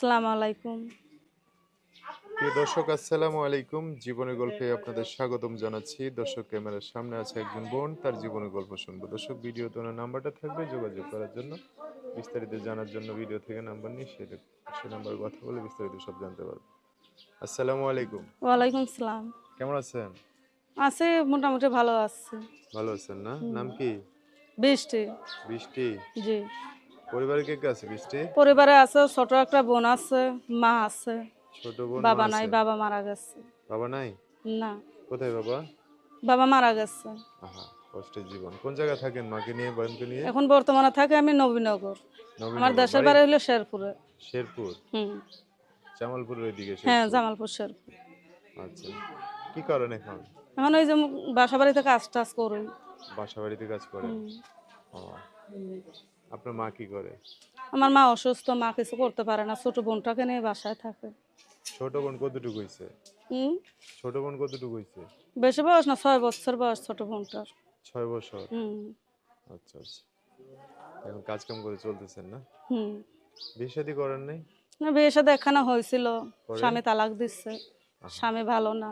আসসালামু আলাইকুম। প্রিয় দর্শক আসসালামু আলাইকুম। জীবনের গল্পে আপনাদের স্বাগতম জানাচ্ছি। দর্শক ক্যামেরার সামনে আছে একজন বোন তার জীবনের গল্প শুনব। দর্শক ভিডিওতে ওনার নাম্বারটা থাকবে যোগাযোগ করার জন্য। বিস্তারিত জানার জন্য ভিডিও থেকে নাম্বার নিয়ে সেটা সে নাম্বার কথা বলে বিস্তারিত সব জানতে পারবে। আসসালামু আলাইকুম। ওয়ালাইকুম সালাম কেমন আছেন? আছে মোটামুটি ভালো আছে। ভালো আছেন না? নাম কি? বৃষ্টি। বৃষ্টি? জি। পরিবারে কে কে আছে? বৃষ্টি পরিবারে আছে ছোট একটা বোন আছে মা আছে। ছোট বোন বাবা নাই বাবা মারা গেছে। বাবা নাই? না। কোথায় বাবা? বাবা মারা গেছে। আহা কষ্টের জীবন। কোন জায়গায় থাকেন মাকে নিয়ে বোনকে নিয়ে? এখন বর্তমানে থাকে আমি নবীনগর। আমার দেশের বাড়ি? হলো শেরপুরে। শেরপুর? হুম। জামালপুরের ওইদিকে হ্যাঁ জামালপুর শেরপুর। আচ্ছা। কি করেন এখন? এখন ওই যে বাসা বাড়িতে কাজ টাজ করি। বাসা বাড়িতে কাজ করেন? ও। আপনার মা কি করে? আমার মা অসুস্থ মা কিছু করতে পারে না ছোট বোনটাকে নিয়ে বাসায় থাকে। ছোট বোন কতটুকু হইছে? হুম? ছোট বোন কতটুকু হইছে? বেশি বয়স না ছয় বছর বয়স ছোট বোনটার। ছয় বছর? হুম। আচ্ছা আচ্ছা। এখন কাজ কাম করে চলতেছেন না? হুম। বিয়ে শাদী করেন নাই? না বিয়ে সাথে দেখানো হয়েছিল। স্বামী তালাক দিচ্ছে। স্বামী ভালো না।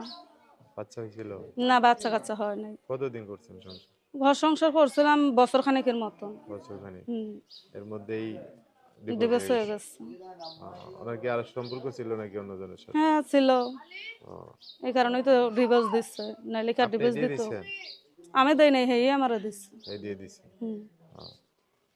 বাচ্চা হয়েছিল? না বাচ্চা কাচ্চা হয় নাই। কতদিন করছেন সংসার? ঘর সংসার করছিলাম বছর খানেকের মতন। বছর খানিক এর মধ্যেই ডিভোর্স হয়ে গেছে। গেছে। ওনার কি আর সম্পর্ক ছিল নাকি অন্যজনের সাথে? হ্যাঁ ছিল। এই কারণেই তো ডিভোর্স দিচ্ছে নাইলে কি আপনি ডিভোর্স দিত? আমি দেই নাই হেই আমার দিচ্ছে এই দিয়ে দিছে?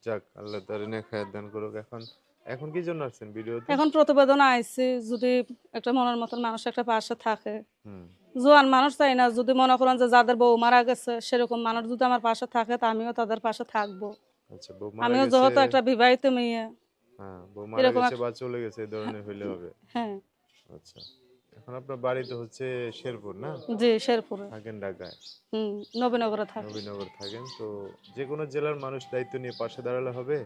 যাক আল্লাহ তার এনে খায়াত দান করুক। এখন এখন কি জন্য আসছেন ভিডিওতে? এখন প্রতিবেদন আইছি যদি একটা মনের মতন মানুষ একটা পাশে থাকে। হুম। জোয়ান মানুষ চাই না? যদি মনে করেন যে যাদের বউ মারা গেছে সেরকম মানুষ যদি আমার পাশে থাকে তা আমিও তাদের পাশে থাকব। আচ্ছা আমিও যেহেতু একটা বিবাহিত মেয়ে। হ্যাঁ বউ মারা এরকম বা চলে গেছে এই ধরনের হইলে হবে। হ্যাঁ। আচ্ছা এখন আপনার বাড়ি তো হচ্ছে শেরপুর না? জি শেরপুরে। থাকেন ঢাকায়। হুম নবীনগরে থাকে। নবীনগর থাকেন তো যে কোনো জেলার মানুষ দায়িত্ব নিয়ে পাশে দাঁড়ালে হবে?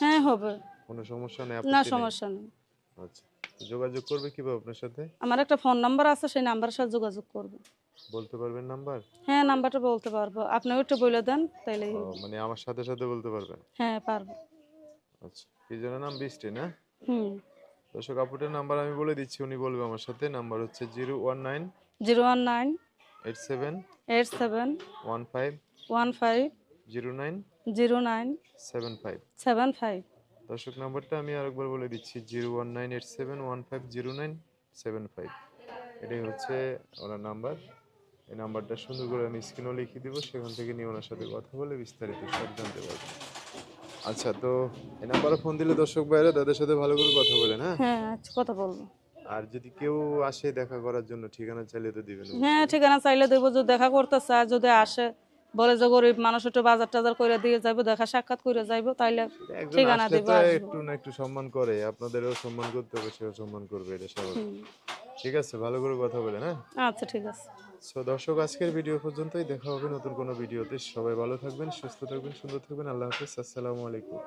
হ্যাঁ হবে। কোনো সমস্যা নেই না সমস্যা নেই। আচ্ছা। যোগাযোগ করবে কীভাবে আপনার সাথে? আমার একটা ফোন নাম্বার আছে সেই নাম্বারের সাথে যোগাযোগ করবে। বলতে পারবেন নাম্বার? হ্যাঁ নাম্বারটা বলতে পারব। আপনিও একটু বলে দেন হবে। মানে আমার সাথে সাথে বলতে পারবেন? হ্যাঁ পারব। আচ্ছা কি যেন নাম বৃষ্টি না? হুম। দর্শক আপুটের নাম্বার আমি বলে দিচ্ছি উনি বলবে আমার সাথে। নাম্বার হচ্ছে zero one nine zero one nine eight seven eight seven one five one five zero nine zero nine seven five. Seven five. দর্শক নাম্বারটা আমি আরেকবার বলে দিচ্ছি zero one nine eight seven one five zero nine seven five. এটাই হচ্ছে ওনার number. এই নাম্বারটা সুন্দর করে আমি স্ক্রিনও লিখে দিব সেখান থেকে নিয়ে ওনার সাথে কথা বলে বিস্তারিত সব জানতে পারব। আচ্ছা তো এই নাম্বারে ফোন দিলে দর্শক ভাইরা তাদের সাথে ভালো করে কথা বলেন হ্যাঁ? হ্যাঁ আচ্ছা কথা বলব। আর যদি কেউ আসে দেখা করার জন্য ঠিকানা চাইলে তো দিবেন হ্যাঁ ঠিকানা চাইলে দেবো যদি দেখা করতে চায় যদি আসে বলে যে গরিব মানুষ একটু বাজার টাজার করে দিয়ে যাইবো দেখা সাক্ষাৎ করে যাইবো তাইলে ঠিকানা দিব একটু না একটু সম্মান করে আপনাদেরও সম্মান করতে হবে সেও সম্মান করবে এটা স্বাভাবিক। ঠিক আছে ভালো করে কথা বলেন হ্যাঁ? আচ্ছা ঠিক আছে। সো দর্শক আজকের ভিডিও পর্যন্তই দেখা হবে নতুন কোনো ভিডিওতে। সবাই ভালো থাকবেন সুস্থ থাকবেন সুন্দর থাকবেন আল্লাহ হাফিজ আসসালামু আলাইকুম।